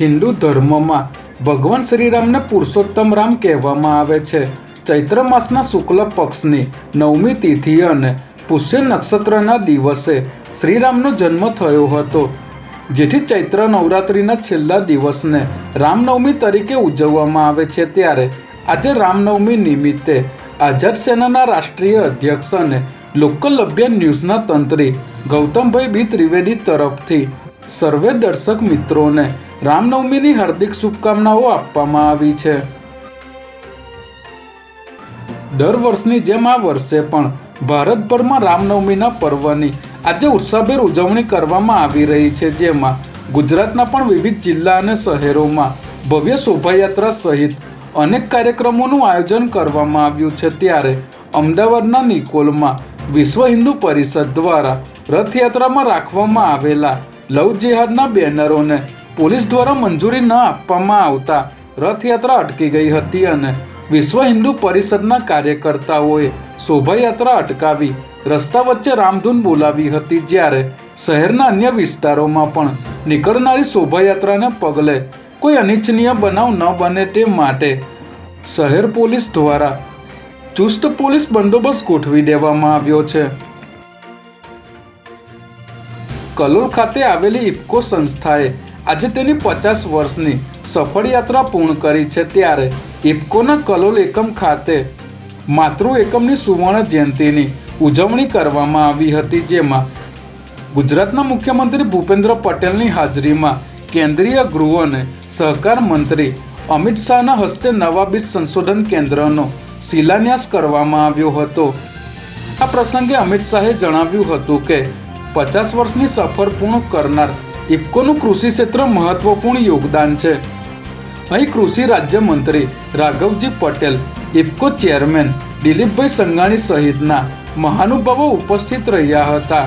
હિન્દુ ધર્મમાં ભગવાન શ્રીરામને પુરુષોત્તમ રામ કહેવામાં આવે છે. ચૈત્ર માસના શુક્લ પક્ષની નવમી તિથિ અને પુષ્ય નક્ષત્રના દિવસે શ્રીરામનો જન્મ થયો હતો. જેથી ચૈત્ર નવરાત્રિના છેલ્લા દિવસને રામનવમી તરીકે ઉજવવામાં આવે છે. ત્યારે આજે રામનવમી નિમિત્તે આઝાદ સેનાના રાષ્ટ્રીય અધ્યક્ષ અને લોકલ અભ્યાન ન્યૂઝના તંત્રી ગૌતમભાઈ બી ત્રિવેદી તરફથી સર્વે દર્શક મિત્રોને રામનવમીની હાર્દિક શુભકામનાઓ આપવામાં આવી છે. દર વર્ષની જેમ આ વર્ષે પણ ભારતભરમાં રામનવમીના પર્વની આજે ઉત્સાહભેર ઉજવણી કરવામાં આવી રહી છે, જેમાં ગુજરાતના પણ વિવિધ જિલ્લા અને શહેરોમાં ભવ્ય શોભાયાત્રા સહિત અનેક કાર્યક્રમોનું આયોજન કરવામાં આવ્યું છે. ત્યારે અમદાવાદના નિકોલમાં વિશ્વ હિન્દુ પરિષદ દ્વારા રથયાત્રામાં રાખવામાં આવેલા લવ જેહાદના બેનરોને પોલીસ દ્વારા મંજૂરી ન આપવામાં આવતા રથયાત્રા અટકી ગઈ હતી અને વિશ્વ હિન્દુ પરિષદના કાર્યકર્તાઓએ શોભાયાત્રા અટકાવી રસ્તા વચ્ચે રામધૂન બોલાવી હતી જ્યારે શહેરના અન્ય વિસ્તારોમાં પણ નીકળનારી શોભાયાત્રાને પગલે કોઈ અનિચ્છનીય બનાવ ન બને તે માટે શહેર પોલીસ દ્વારા ચુસ્ત પોલીસ બંદોબસ્ત ગોઠવી દેવામાં આવ્યો છે. કલોલ ખાતે આવેલી ઇફકો સંસ્થાએ આજે તેની પચાસ વર્ષની સફળ યાત્રા પૂર્ણ કરી છે ત્યારે ઇફકોના કલોલ એકમ ખાતે માતૃ એકમની સુવર્ણ જયંતિની ઉજવણી કરવામાં આવી હતી, જેમાં ગુજરાતના મુખ્યમંત્રી ભૂપેન્દ્ર પટેલની હાજરીમાં કેન્દ્રીય ગૃહ અને સહકાર મંત્રી અમિત શાહના હસ્તે નવા બીજ સંશોધન કેન્દ્રનો શિલાન્યાસ કરવામાં આવ્યો હતો. આ પ્રસંગે અમિત શાહે જણાવ્યું હતું કે પચાસ વર્ષની સફર પૂર્ણ કરનાર ઇફકોનું કૃષિ ક્ષેત્ર મહત્વપૂર્ણ યોગદાન છે. અહીં કૃષિ રાજ્યમંત્રી રાઘવજી પટેલ, ઇફકો ચેરમેન દિલીપભાઈ સંઘાણી સહિતના મહાનુભાવો ઉપસ્થિત રહ્યા હતા.